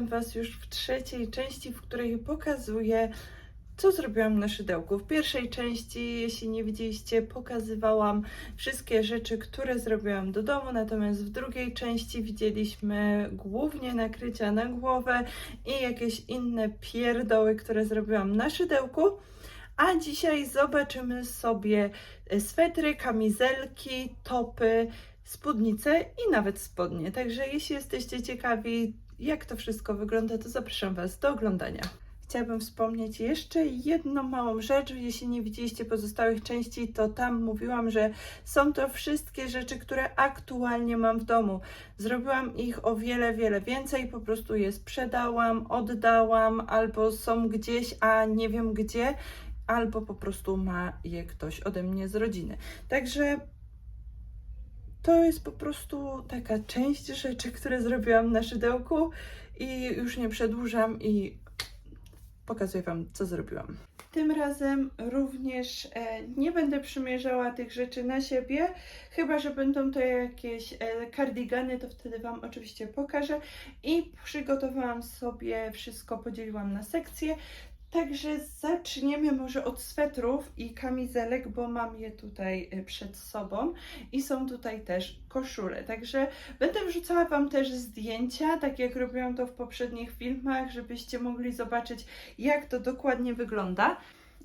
Witam Was już w trzeciej części, w której pokazuję, co zrobiłam na szydełku. W pierwszej części, jeśli nie widzieliście, pokazywałam wszystkie rzeczy, które zrobiłam do domu, natomiast w drugiej części widzieliśmy głównie nakrycia na głowę i jakieś inne pierdoły, które zrobiłam na szydełku. A dzisiaj zobaczymy sobie swetry, kamizelki, topy, spódnice i nawet spodnie. Także jeśli jesteście ciekawi, jak to wszystko wygląda, to zapraszam Was do oglądania. Chciałabym wspomnieć jeszcze jedną małą rzecz. Jeśli nie widzieliście pozostałych części, to tam mówiłam, że są to wszystkie rzeczy, które aktualnie mam w domu. Zrobiłam ich o wiele, wiele więcej, po prostu je sprzedałam, oddałam, albo są gdzieś, a nie wiem gdzie, albo po prostu ma je ktoś ode mnie z rodziny. Także to jest po prostu taka część rzeczy, które zrobiłam na szydełku i już nie przedłużam i pokazuję Wam, co zrobiłam. Tym razem również e, nie będę przymierzała tych rzeczy na siebie, chyba że będą to jakieś e, kardigany, to wtedy Wam oczywiście pokażę. I przygotowałam sobie wszystko, podzieliłam na sekcje. Także zaczniemy może od swetrów i kamizelek, bo mam je tutaj e, przed sobą i są tutaj też koszule. Także będę wrzucała Wam też zdjęcia, tak jak robiłam to w poprzednich filmach, żebyście mogli zobaczyć, jak to dokładnie wygląda.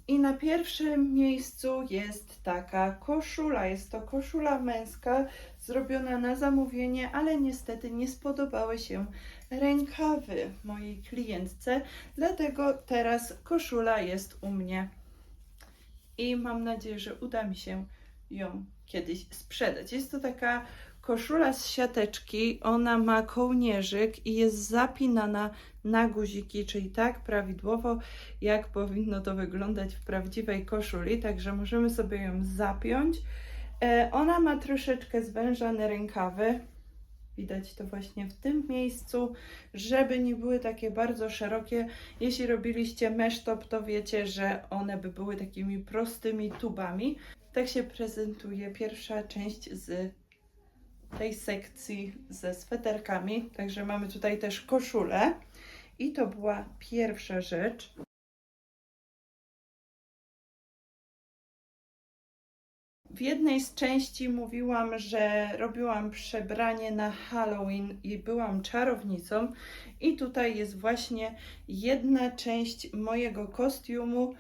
I na pierwszym miejscu jest taka koszula. Jest to koszula męska, zrobiona na zamówienie, ale niestety nie spodobały się rękawy mojej klientce, dlatego teraz koszula jest u mnie. I mam nadzieję, że uda mi się ją kiedyś sprzedać. Jest to taka koszula z siateczki, ona ma kołnierzyk i jest zapinana na guziki, czyli tak prawidłowo, jak powinno to wyglądać w prawdziwej koszuli, także możemy sobie ją zapiąć. E, Ona ma troszeczkę zwężane rękawy, widać to właśnie w tym miejscu, żeby nie były takie bardzo szerokie. Jeśli robiliście mesztop, to wiecie, że one by były takimi prostymi tubami. Tak się prezentuje pierwsza część z tej sekcji ze sweterkami. Także mamy tutaj też koszulę. I to była pierwsza rzecz. W jednej z części mówiłam, że robiłam przebranie na Halloween i byłam czarownicą. I tutaj jest właśnie jedna część mojego kostiumu,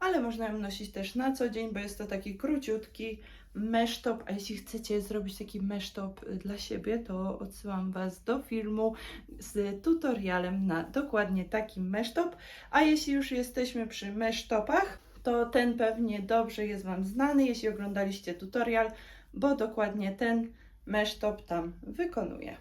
ale można ją nosić też na co dzień, bo jest to taki króciutki mesztop. A jeśli chcecie zrobić taki mesztop dla siebie, to odsyłam Was do filmu z tutorialem na dokładnie taki mesztop. A jeśli już jesteśmy przy mesztopach, to ten pewnie dobrze jest Wam znany, jeśli oglądaliście tutorial, bo dokładnie ten mesztop tam wykonuję.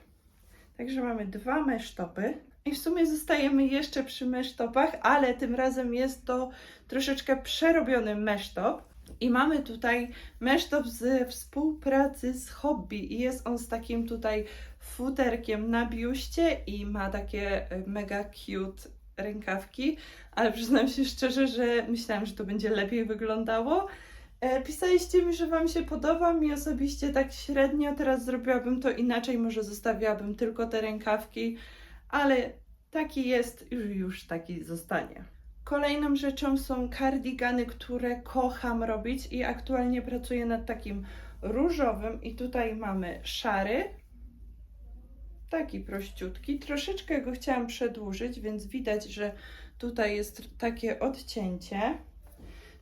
Także mamy dwa mesztopy. I w sumie zostajemy jeszcze przy mesztopach, ale tym razem jest to troszeczkę przerobiony mesztop. I mamy tutaj mesztop z współpracy z Hobby i jest on z takim tutaj futerkiem na biuście i ma takie e, mega cute rękawki, ale przyznam się szczerze, że myślałam, że to będzie lepiej wyglądało. E, Pisaliście mi, że Wam się podoba, mi osobiście tak średnio, teraz zrobiłabym to inaczej, może zostawiłabym tylko te rękawki, ale taki jest, już, już taki zostanie. Kolejną rzeczą są kardigany, które kocham robić i aktualnie pracuję nad takim różowym i tutaj mamy szary, taki prościutki. Troszeczkę go chciałam przedłużyć, więc widać, że tutaj jest takie odcięcie.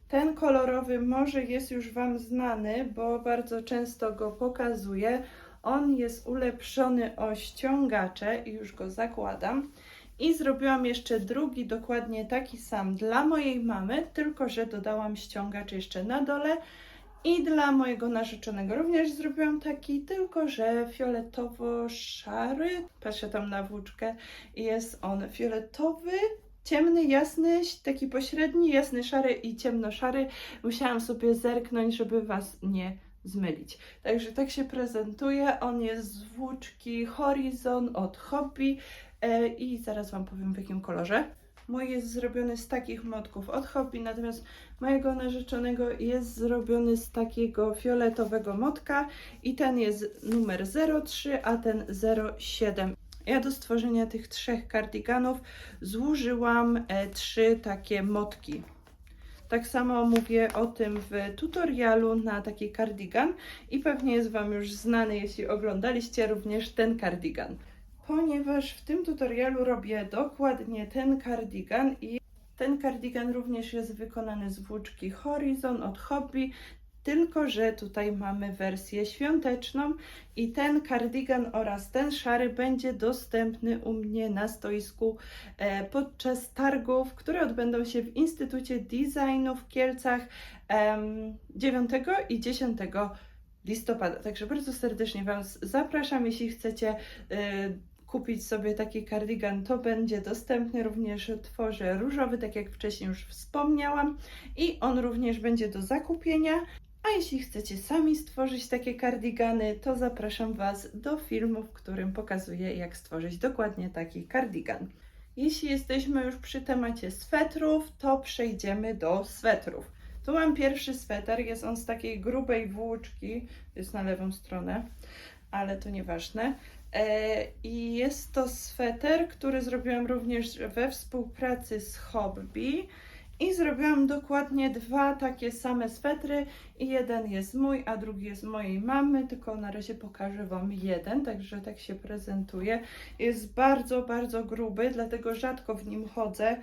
Ten kolorowy może jest już Wam znany, bo bardzo często go pokazuję. On jest ulepszony o ściągacze i już go zakładam. I zrobiłam jeszcze drugi, dokładnie taki sam dla mojej mamy, tylko że dodałam ściągacz jeszcze na dole. I dla mojego narzeczonego również zrobiłam taki, tylko że fioletowo-szary. Patrzę tam na włóczkę i jest on fioletowy, ciemny, jasny, taki pośredni, jasny, szary i ciemnoszary. Musiałam sobie zerknąć, żeby Was nie zmylić. Także tak się prezentuje. On jest z włóczki Horizon od Hobby e, i zaraz Wam powiem w jakim kolorze. Mój jest zrobiony z takich motków od Hobby, natomiast mojego narzeczonego jest zrobiony z takiego fioletowego motka i ten jest numer 03, a ten 07. Ja do stworzenia tych trzech kardiganów złożyłam e, trzy takie motki. Tak samo mówię o tym w tutorialu na taki kardigan i pewnie jest Wam już znany, jeśli oglądaliście również ten kardigan. Ponieważ w tym tutorialu robię dokładnie ten kardigan i ten kardigan również jest wykonany z włóczki Horizon od Hobby, tylko że tutaj mamy wersję świąteczną i ten kardigan oraz ten szary będzie dostępny u mnie na stoisku e, podczas targów, które odbędą się w Instytucie Designu w Kielcach em, 9 i 10 listopada. Także bardzo serdecznie Was zapraszam, jeśli chcecie e, kupić sobie taki kardigan, to będzie dostępny. Również tworzę różowy, tak jak wcześniej już wspomniałam, i on również będzie do zakupienia. A jeśli chcecie sami stworzyć takie kardigany, to zapraszam Was do filmu, w którym pokazuję, jak stworzyć dokładnie taki kardigan. Jeśli jesteśmy już przy temacie swetrów, to przejdziemy do swetrów. Tu mam pierwszy sweter, jest on z takiej grubej włóczki, jest na lewą stronę, ale to nieważne. E, I jest to sweter, który zrobiłam również we współpracy z Hobby. I zrobiłam dokładnie dwa takie same swetry. I jeden jest mój, a drugi jest mojej mamy. Tylko na razie pokażę Wam jeden, także tak się prezentuje. Jest bardzo, bardzo gruby, dlatego rzadko w nim chodzę,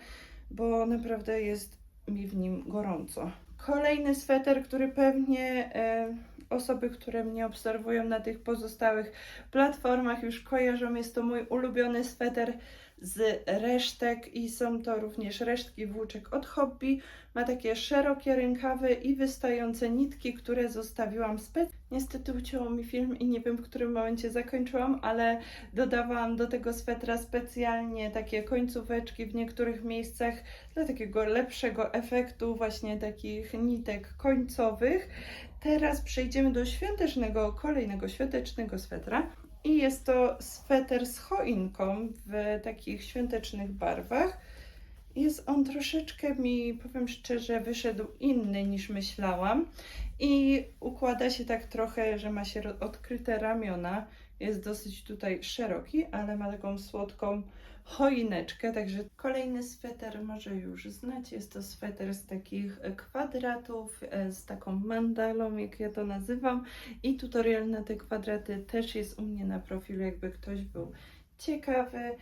bo naprawdę jest mi w nim gorąco. Kolejny sweter, który pewnie e, osoby, które mnie obserwują na tych pozostałych platformach już kojarzą. Jest to mój ulubiony sweter z resztek i są to również resztki włóczek od hobby. Ma takie szerokie rękawy i wystające nitki, które zostawiłam spec. Niestety ucięło mi film i nie wiem w którym momencie zakończyłam, ale dodawałam do tego swetra specjalnie takie końcóweczki w niektórych miejscach dla takiego lepszego efektu właśnie takich nitek końcowych. Teraz przejdziemy do świątecznego, kolejnego świątecznego swetra. I jest to sweter z choinką w takich świątecznych barwach. Jest on troszeczkę mi, powiem szczerze, wyszedł inny niż myślałam. I układa się tak trochę, że ma się odkryte ramiona. Jest dosyć tutaj szeroki, ale ma taką słodką choineczkę. Także kolejny sweter może już znacie. Jest to sweter z takich kwadratów, e, z taką mandalą, jak ja to nazywam. I tutorial na te kwadraty też jest u mnie na profilu, jakby ktoś był ciekawy.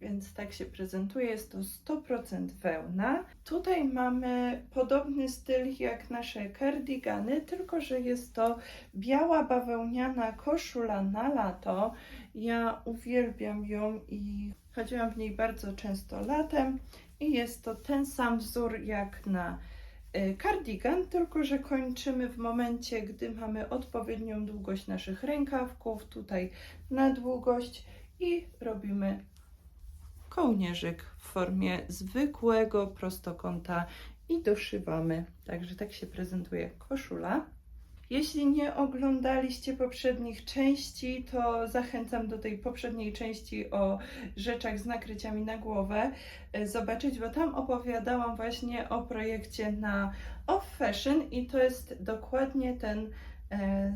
Więc tak się prezentuje, jest to 100% wełna. Tutaj mamy podobny styl jak nasze kardigany, tylko że jest to biała bawełniana koszula na lato. Ja uwielbiam ją i chodziłam w niej bardzo często latem. I jest to ten sam wzór jak na y, kardigan, tylko że kończymy w momencie, gdy mamy odpowiednią długość naszych rękawków, tutaj na długość i robimy kołnierzyk w formie zwykłego prostokąta i doszywamy. Także tak się prezentuje koszula. Jeśli nie oglądaliście poprzednich części, to zachęcam do tej poprzedniej części o rzeczach z nakryciami na głowę e, zobaczyć, bo tam opowiadałam właśnie o projekcie na Off Fashion i to jest dokładnie ten e,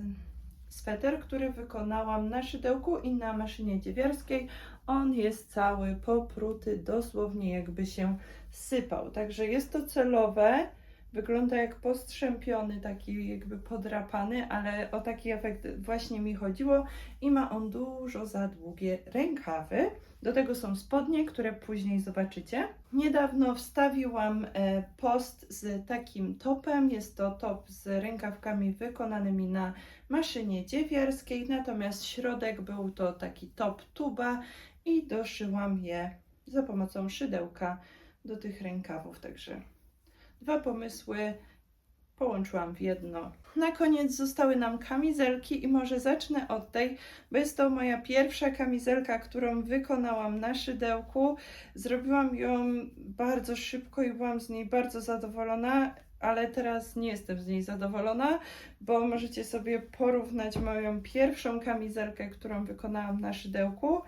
sweter, który wykonałam na szydełku i na maszynie dziewiarskiej. On jest cały popruty, dosłownie jakby się sypał. Także jest to celowe. Wygląda jak postrzępiony, taki jakby podrapany, ale o taki efekt właśnie mi chodziło i ma on dużo za długie rękawy. Do tego są spodnie, które później zobaczycie. Niedawno wstawiłam e, post z takim topem. Jest to top z rękawkami wykonanymi na maszynie dziewiarskiej, natomiast środek był to taki top tuba i doszyłam je za pomocą szydełka do tych rękawów. Także dwa pomysły połączyłam w jedno. Na koniec zostały nam kamizelki i może zacznę od tej, bo jest to moja pierwsza kamizelka, którą wykonałam na szydełku. Zrobiłam ją bardzo szybko i byłam z niej bardzo zadowolona, ale teraz nie jestem z niej zadowolona, bo możecie sobie porównać moją pierwszą kamizelkę, którą wykonałam na szydełku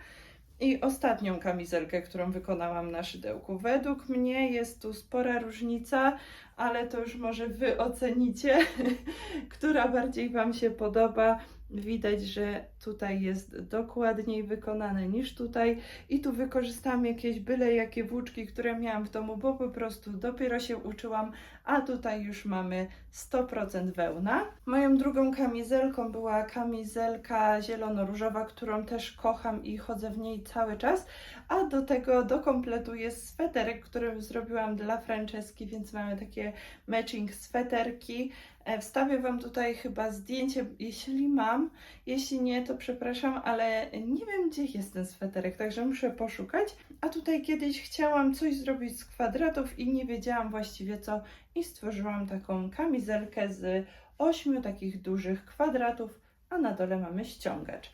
i ostatnią kamizelkę, którą wykonałam na szydełku. Według mnie jest tu spora różnica, ale to już może Wy ocenicie, która bardziej Wam się podoba. Widać, że tutaj jest dokładniej wykonane niż tutaj i tu wykorzystałam jakieś byle jakie włóczki, które miałam w domu, bo po prostu dopiero się uczyłam, a tutaj już mamy 100% wełna. Moją drugą kamizelką była kamizelka zielono-różowa, którą też kocham i chodzę w niej cały czas, a do tego do kompletu jest sweterek, który zrobiłam dla Franceski, więc mamy takie matching sweterki. E, Wstawię Wam tutaj chyba zdjęcie, jeśli mam. Jeśli nie, to przepraszam, ale nie wiem, gdzie jest ten sweterek, także muszę poszukać. A tutaj kiedyś chciałam coś zrobić z kwadratów i nie wiedziałam właściwie co, i stworzyłam taką kamizelkę z ośmiu takich dużych kwadratów, a na dole mamy ściągacz.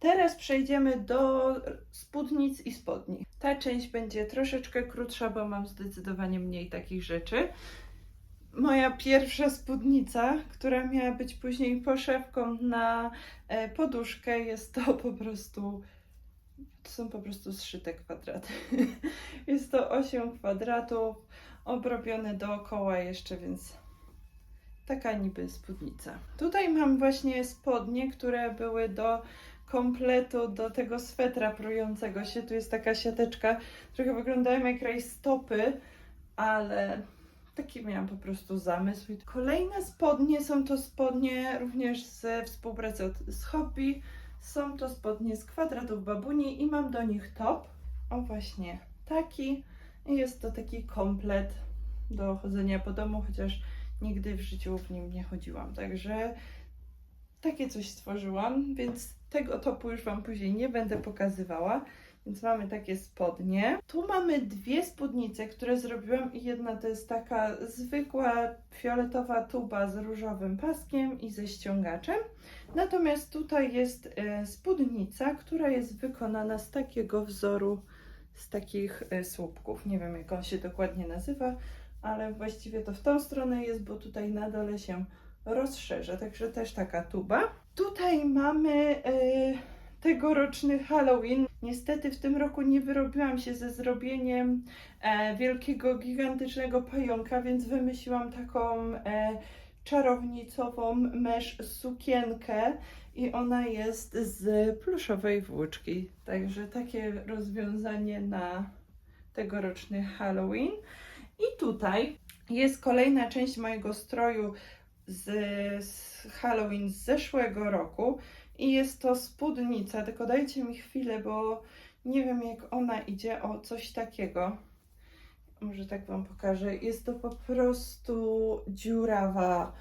Teraz przejdziemy do spódnic i spodni. Ta część będzie troszeczkę krótsza, bo mam zdecydowanie mniej takich rzeczy moja pierwsza spódnica, która miała być później poszewką na e, poduszkę, jest to po prostu. To są po prostu zszyte kwadraty. Jest to 8 kwadratów, obrobione dookoła jeszcze, więc taka niby spódnica. Tutaj mam właśnie spodnie, które były do kompletu, do tego swetra prującego się. Tu jest taka siateczka, trochę wyglądają jak rajstopy, ale Taki miałam po prostu zamysł. Kolejne spodnie są to spodnie również ze współpracy od, z Hobby. Są to spodnie z kwadratów babuni i mam do nich top. O właśnie taki. Jest to taki komplet do chodzenia po domu, chociaż nigdy w życiu w nim nie chodziłam. Także takie coś stworzyłam, więc tego topu już Wam później nie będę pokazywała. Więc mamy takie spodnie. Tu mamy dwie spódnice, które zrobiłam i jedna to jest taka zwykła fioletowa tuba z różowym paskiem i ze ściągaczem. Natomiast tutaj jest e, spódnica, która jest wykonana z takiego wzoru, z takich e, słupków. Nie wiem jak on się dokładnie nazywa, ale właściwie to w tą stronę jest, bo tutaj na dole się rozszerza, także też taka tuba. Tutaj mamy... E, tegoroczny Halloween. Niestety w tym roku nie wyrobiłam się ze zrobieniem e, wielkiego, gigantycznego pająka, więc wymyśliłam taką e, czarownicową mesz sukienkę i ona jest z pluszowej włóczki. Także takie rozwiązanie na tegoroczny Halloween. I tutaj jest kolejna część mojego stroju z, z Halloween z zeszłego roku. I jest to spódnica, tylko dajcie mi chwilę, bo nie wiem jak ona idzie. O, coś takiego. Może tak Wam pokażę. Jest to po prostu dziurawa,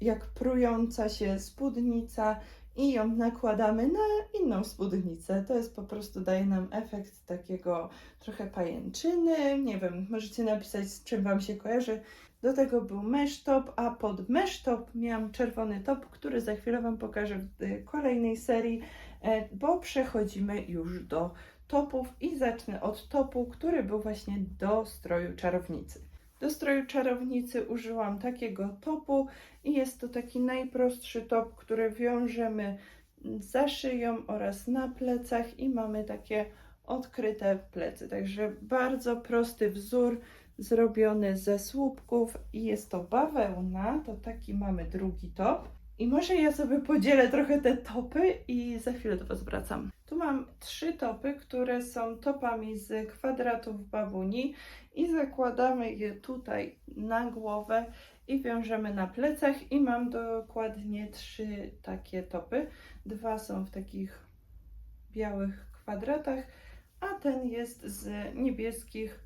jak prująca się spódnica i ją nakładamy na inną spódnicę. To jest po prostu, daje nam efekt takiego trochę pajęczyny. Nie wiem, możecie napisać z czym Wam się kojarzy. Do tego był mesh top, a pod mesh top miałam czerwony top, który za chwilę Wam pokażę w y, kolejnej serii, e, bo przechodzimy już do topów i zacznę od topu, który był właśnie do stroju czarownicy. Do stroju czarownicy użyłam takiego topu i jest to taki najprostszy top, który wiążemy za szyją oraz na plecach i mamy takie odkryte plecy. Także bardzo prosty wzór zrobiony ze słupków i jest to bawełna, to taki mamy drugi top. I może ja sobie podzielę trochę te topy i za chwilę do Was wracam. Tu mam trzy topy, które są topami z kwadratów babuni i zakładamy je tutaj na głowę i wiążemy na plecach i mam dokładnie trzy takie topy. Dwa są w takich białych kwadratach, a ten jest z niebieskich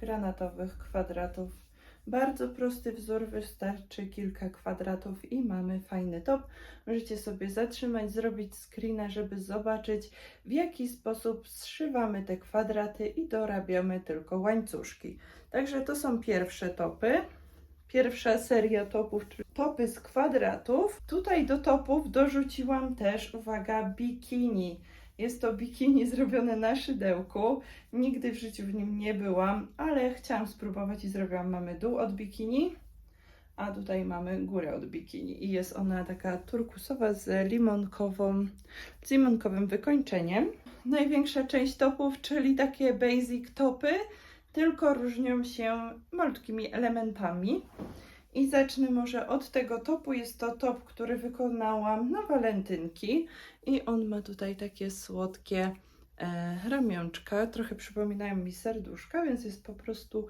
granatowych kwadratów. Bardzo prosty wzór, wystarczy kilka kwadratów i mamy fajny top. Możecie sobie zatrzymać, zrobić screena, żeby zobaczyć w jaki sposób zszywamy te kwadraty i dorabiamy tylko łańcuszki. Także to są pierwsze topy. Pierwsza seria topów, czyli topy z kwadratów. Tutaj do topów dorzuciłam też, uwaga, bikini. Jest to bikini zrobione na szydełku. Nigdy w życiu w nim nie byłam, ale chciałam spróbować i zrobiłam. Mamy dół od bikini, a tutaj mamy górę od bikini. I jest ona taka turkusowa z limonkową, z limonkowym wykończeniem. Największa część topów, czyli takie basic topy, tylko różnią się malutkimi elementami. I zacznę może od tego topu. Jest to top, który wykonałam na walentynki. I on ma tutaj takie słodkie e, ramionczka. Trochę przypominają mi serduszka, więc jest po prostu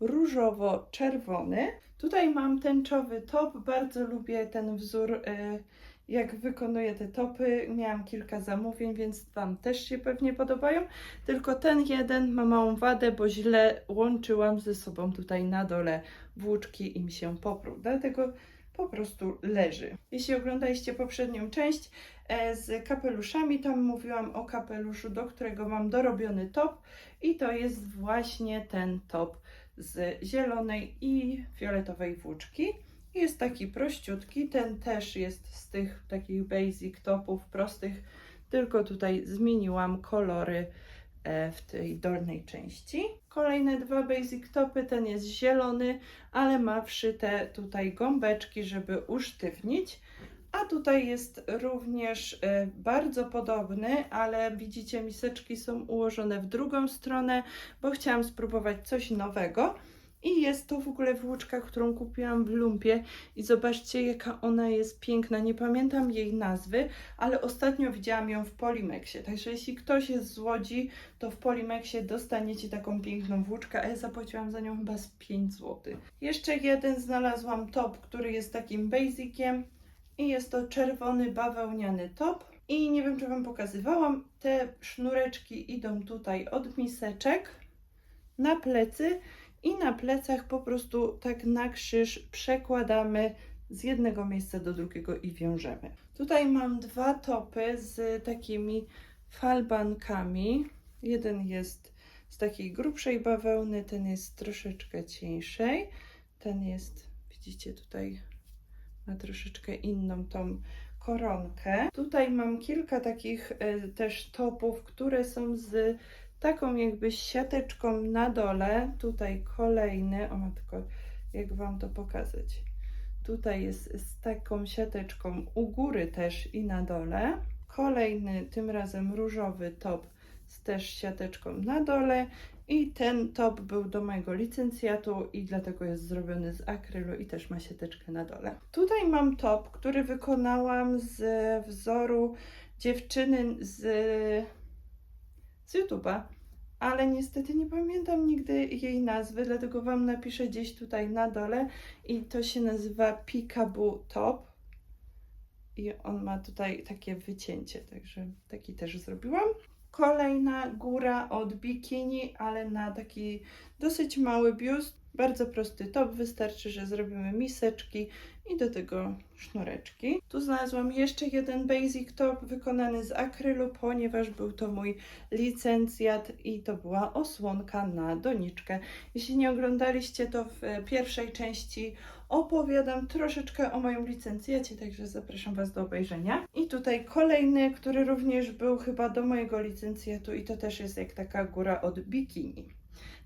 różowo-czerwony. Tutaj mam tęczowy top. Bardzo lubię ten wzór, e, jak wykonuję te topy. Miałam kilka zamówień, więc Wam też się pewnie podobają. Tylko ten jeden ma małą wadę, bo źle łączyłam ze sobą tutaj na dole włóczki i mi się popruł. Dlatego po prostu leży. Jeśli oglądaliście poprzednią część e, z kapeluszami, tam mówiłam o kapeluszu, do którego mam dorobiony top i to jest właśnie ten top z zielonej i fioletowej włóczki. Jest taki prościutki, ten też jest z tych takich basic topów prostych, tylko tutaj zmieniłam kolory e, w tej dolnej części. Kolejne dwa basic topy, ten jest zielony, ale ma wszyte tutaj gąbeczki, żeby usztywnić. A tutaj jest również e, bardzo podobny, ale widzicie, miseczki są ułożone w drugą stronę, bo chciałam spróbować coś nowego. I jest to w ogóle włóczka, którą kupiłam w lumpie i zobaczcie jaka ona jest piękna. Nie pamiętam jej nazwy, ale ostatnio widziałam ją w Polimexie. Także jeśli ktoś jest z Łodzi, to w Polimexie dostaniecie taką piękną włóczkę, a ja zapłaciłam za nią chyba z 5 zł. Jeszcze jeden znalazłam top, który jest takim basiciem i jest to czerwony bawełniany top. I nie wiem, czy Wam pokazywałam, te sznureczki idą tutaj od miseczek na plecy i na plecach po prostu tak na krzyż przekładamy z jednego miejsca do drugiego i wiążemy. Tutaj mam dwa topy z takimi falbankami. Jeden jest z takiej grubszej bawełny, ten jest troszeczkę cieńszej. Ten jest, widzicie tutaj, ma troszeczkę inną tą koronkę. Tutaj mam kilka takich e, też topów, które są z taką jakby siateczką na dole. Tutaj kolejny, o matko, jak Wam to pokazać. Tutaj jest z taką siateczką u góry też i na dole. Kolejny, tym razem różowy top z też siateczką na dole. I ten top był do mojego licencjatu i dlatego jest zrobiony z akrylu i też ma siateczkę na dole. Tutaj mam top, który wykonałam z wzoru dziewczyny z, z YouTube'a ale niestety nie pamiętam nigdy jej nazwy, dlatego Wam napiszę gdzieś tutaj na dole i to się nazywa Peekaboo Top i on ma tutaj takie wycięcie, także taki też zrobiłam. Kolejna góra od bikini, ale na taki dosyć mały biust. Bardzo prosty top, wystarczy, że zrobimy miseczki i do tego sznureczki. Tu znalazłam jeszcze jeden basic top wykonany z akrylu, ponieważ był to mój licencjat i to była osłonka na doniczkę. Jeśli nie oglądaliście, to w pierwszej części opowiadam troszeczkę o moim licencjacie, także zapraszam Was do obejrzenia. I tutaj kolejny, który również był chyba do mojego licencjatu i to też jest jak taka góra od bikini.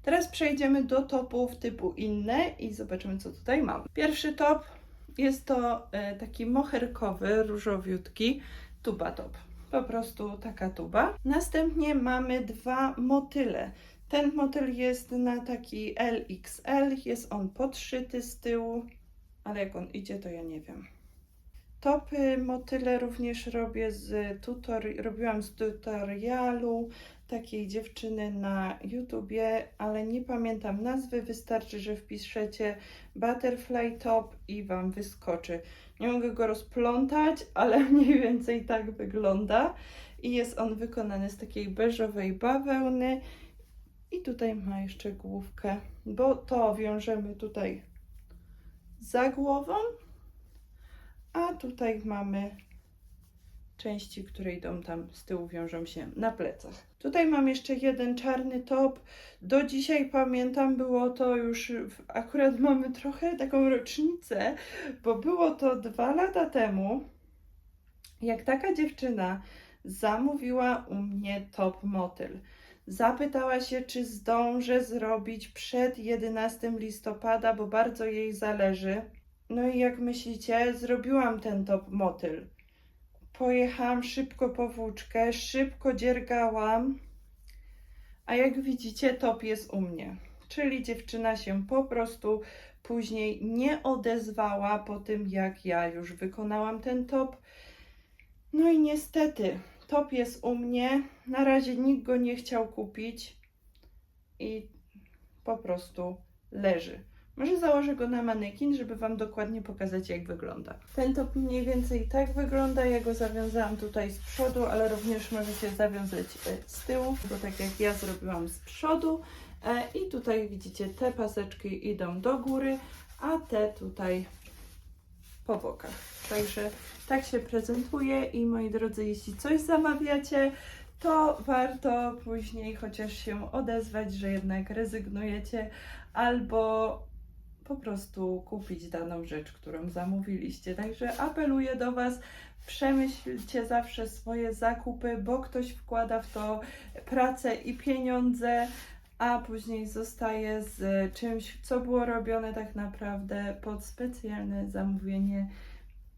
Teraz przejdziemy do topów typu inne i zobaczymy, co tutaj mam. Pierwszy top jest to e, taki moherkowy, różowiutki tuba top. Po prostu taka tuba. Następnie mamy dwa motyle. Ten motyl jest na taki LXL, jest on podszyty z tyłu, ale jak on idzie, to ja nie wiem. Topy motyle również robię z tutor- robiłam z tutorialu takiej dziewczyny na YouTubie, ale nie pamiętam nazwy. Wystarczy, że wpiszecie butterfly top i Wam wyskoczy. Nie mogę go rozplątać, ale mniej więcej tak wygląda. I jest on wykonany z takiej beżowej bawełny. I tutaj ma jeszcze główkę, bo to wiążemy tutaj za głową, a tutaj mamy części, które idą tam z tyłu, wiążą się na plecach. Tutaj mam jeszcze jeden czarny top. Do dzisiaj pamiętam, było to już, akurat mamy trochę taką rocznicę, bo było to dwa lata temu, jak taka dziewczyna zamówiła u mnie top motyl. Zapytała się, czy zdążę zrobić przed 11 listopada, bo bardzo jej zależy. No i jak myślicie, zrobiłam ten top motyl. Pojechałam szybko po włóczkę, szybko dziergałam, a jak widzicie, top jest u mnie. czyli dziewczyna się po prostu później nie odezwała po tym, jak ja już wykonałam ten top. No i niestety, top jest u mnie. Na razie nikt go nie chciał kupić i po prostu leży. Może założę go na manekin, żeby Wam dokładnie pokazać, jak wygląda. Ten top mniej więcej tak wygląda. Ja go zawiązałam tutaj z przodu, ale również możecie zawiązać e, z tyłu, bo tak jak ja zrobiłam z przodu. E, I tutaj widzicie, te paseczki idą do góry, a te tutaj po bokach. Także tak się prezentuje i moi drodzy, jeśli coś zamawiacie, to warto później chociaż się odezwać, że jednak rezygnujecie albo po prostu kupić daną rzecz, którą zamówiliście. Także apeluję do Was, przemyślcie zawsze swoje zakupy, bo ktoś wkłada w to pracę i pieniądze, a później zostaje z czymś, co było robione tak naprawdę pod specjalne zamówienie.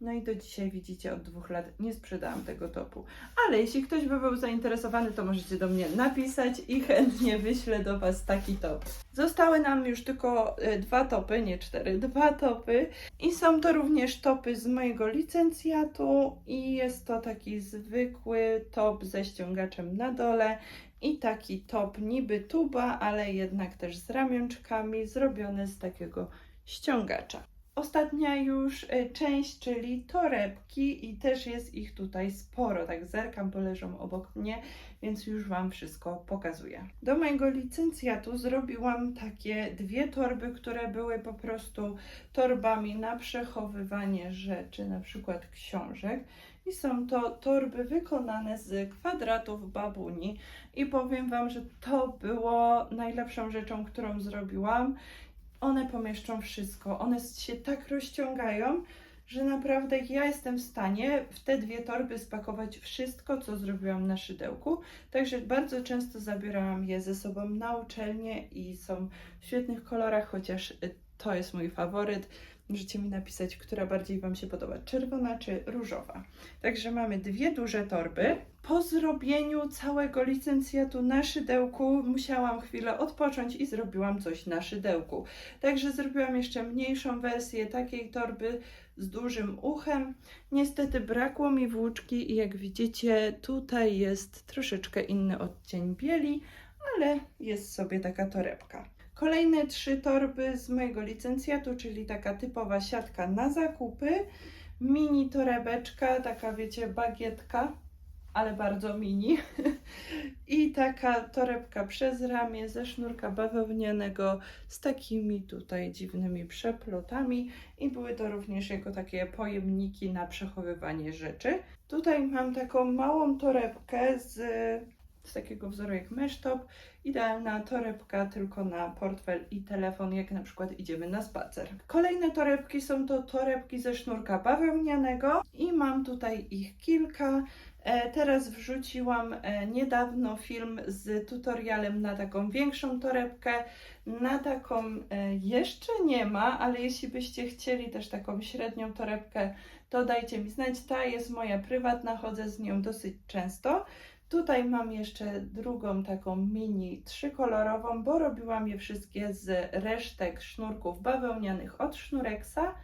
No i do dzisiaj widzicie, od dwóch lat nie sprzedałam tego topu. Ale jeśli ktoś by był zainteresowany, to możecie do mnie napisać i chętnie wyślę do Was taki top. Zostały nam już tylko e, dwa topy, nie cztery, dwa topy. I są to również topy z mojego licencjatu i jest to taki zwykły top ze ściągaczem na dole i taki top niby tuba, ale jednak też z ramionczkami, zrobiony z takiego ściągacza. Ostatnia już e, część, czyli torebki i też jest ich tutaj sporo, tak zerkam, bo leżą obok mnie, więc już Wam wszystko pokazuję. Do mojego licencjatu zrobiłam takie dwie torby, które były po prostu torbami na przechowywanie rzeczy, na przykład książek. I są to torby wykonane z kwadratów babuni. I powiem Wam, że to było najlepszą rzeczą, którą zrobiłam. One pomieszczą wszystko. One się tak rozciągają, że naprawdę ja jestem w stanie w te dwie torby spakować wszystko, co zrobiłam na szydełku. Także bardzo często zabierałam je ze sobą na uczelnię i są w świetnych kolorach, chociaż to jest mój faworyt. Możecie mi napisać, która bardziej Wam się podoba, czerwona czy różowa. Także mamy dwie duże torby. Po zrobieniu całego licencjatu na szydełku musiałam chwilę odpocząć i zrobiłam coś na szydełku. Także zrobiłam jeszcze mniejszą wersję takiej torby z dużym uchem. Niestety brakło mi włóczki i jak widzicie tutaj jest troszeczkę inny odcień bieli, ale jest sobie taka torebka. Kolejne trzy torby z mojego licencjatu, czyli taka typowa siatka na zakupy, mini torebeczka, taka wiecie, bagietka, ale bardzo mini. I taka torebka przez ramię ze sznurka bawełnianego z takimi tutaj dziwnymi przeplotami i były to również jako takie pojemniki na przechowywanie rzeczy. Tutaj mam taką małą torebkę z, z takiego wzoru jak mesztop. Idealna torebka tylko na portfel i telefon, jak na przykład idziemy na spacer. Kolejne torebki są to torebki ze sznurka bawełnianego i mam tutaj ich kilka. E, Teraz wrzuciłam e, niedawno film z tutorialem na taką większą torebkę. Na taką e, jeszcze nie ma, ale jeśli byście chcieli też taką średnią torebkę, to dajcie mi znać. Ta jest moja prywatna, chodzę z nią dosyć często. Tutaj mam jeszcze drugą taką mini trzykolorową, bo robiłam je wszystkie z resztek sznurków bawełnianych od Sznureksa.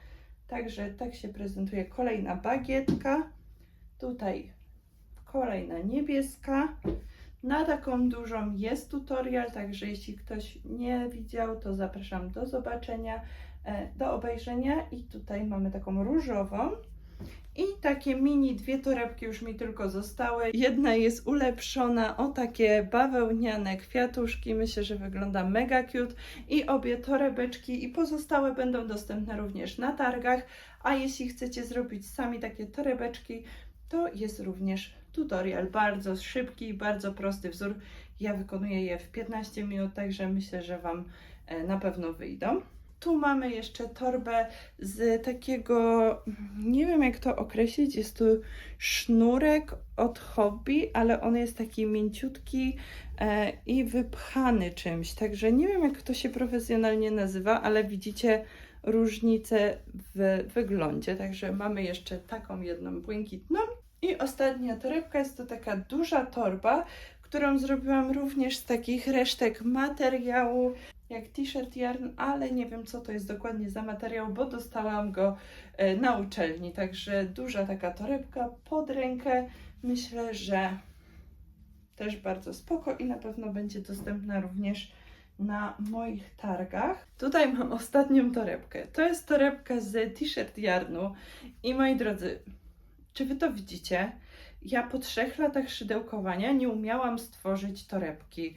Także tak się prezentuje kolejna bagietka. Tutaj kolejna niebieska. Na taką dużą jest tutorial, także jeśli ktoś nie widział, to zapraszam do zobaczenia, e, do obejrzenia. I tutaj mamy taką różową. I takie mini dwie torebki już mi tylko zostały. Jedna jest ulepszona o takie bawełniane kwiatuszki. Myślę, że wygląda mega cute. I obie torebeczki i pozostałe będą dostępne również na targach. A jeśli chcecie zrobić sami takie torebeczki, to jest również tutorial. Bardzo szybki, bardzo prosty wzór. Ja wykonuję je w 15 minut, także myślę, że Wam e, na pewno wyjdą. Tu mamy jeszcze torbę z takiego, nie wiem jak to określić, jest to sznurek od hobby, ale on jest taki mięciutki e, i wypchany czymś, także nie wiem jak to się profesjonalnie nazywa, ale widzicie różnicę w wyglądzie, także mamy jeszcze taką jedną błękitną. I ostatnia torebka jest to taka duża torba, którą zrobiłam również z takich resztek materiału. Jak t-shirt yarn, ale nie wiem co to jest dokładnie za materiał, bo dostałam go e, na uczelni. Także duża taka torebka pod rękę. Myślę, że też bardzo spoko i na pewno będzie dostępna również na moich targach. Tutaj mam ostatnią torebkę. To jest torebka z t-shirt yarnu i moi drodzy, czy wy to widzicie? Ja po trzech latach szydełkowania nie umiałam stworzyć torebki.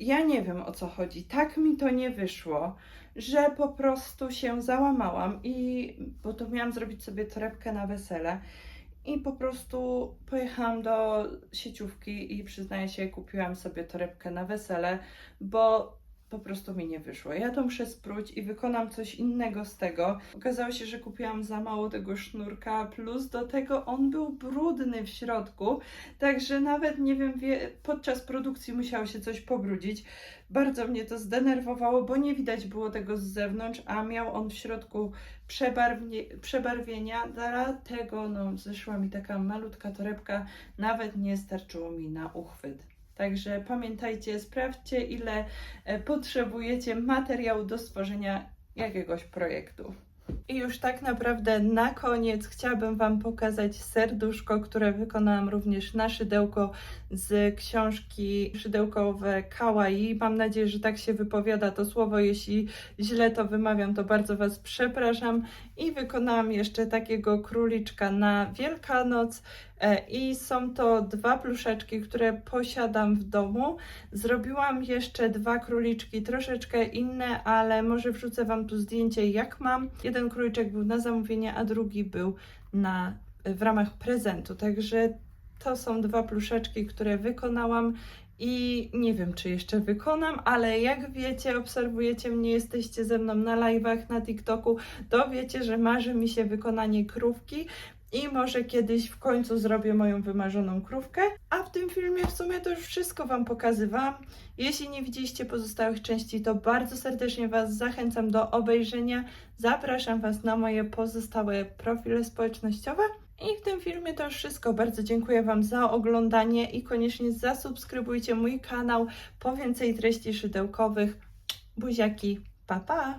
Ja nie wiem o co chodzi. Tak mi to nie wyszło, że po prostu się załamałam i bo to miałam zrobić sobie torebkę na wesele. I po prostu pojechałam do sieciówki i przyznaję się, kupiłam sobie torebkę na wesele, bo po prostu mi nie wyszło. Ja to muszę spróć i wykonam coś innego z tego. Okazało się, że kupiłam za mało tego sznurka, plus do tego on był brudny w środku, także nawet nie wiem, wie, podczas produkcji musiało się coś pobrudzić. Bardzo mnie to zdenerwowało, bo nie widać było tego z zewnątrz, a miał on w środku przebarwienia, dlatego no, zeszła mi taka malutka torebka, nawet nie starczyło mi na uchwyt. Także pamiętajcie, sprawdźcie, ile e, potrzebujecie materiału do stworzenia jakiegoś projektu. I już tak naprawdę na koniec chciałabym Wam pokazać serduszko, które wykonałam również na szydełko z książki szydełkowe Kawaii. Mam nadzieję, że tak się wypowiada to słowo. Jeśli źle to wymawiam, to bardzo Was przepraszam. I wykonałam jeszcze takiego króliczka na Wielkanoc. E, I są to dwa pluszeczki, które posiadam w domu. Zrobiłam jeszcze dwa króliczki, troszeczkę inne, ale może wrzucę Wam tu zdjęcie, jak mam. Jeden króliczek był na zamówienie, a drugi był na, w ramach prezentu. Także to są dwa pluszeczki, które wykonałam. I nie wiem, czy jeszcze wykonam, ale jak wiecie, obserwujecie mnie, jesteście ze mną na live'ach na TikToku, to wiecie, że marzy mi się wykonanie krówki. I może kiedyś w końcu zrobię moją wymarzoną krówkę. A w tym filmie w sumie to już wszystko Wam pokazywałam. Jeśli nie widzieliście pozostałych części, to bardzo serdecznie Was zachęcam do obejrzenia. Zapraszam Was na moje pozostałe profile społecznościowe. I w tym filmie to już wszystko. Bardzo dziękuję Wam za oglądanie i koniecznie zasubskrybujcie mój kanał po więcej treści szydełkowych. Buziaki, pa pa!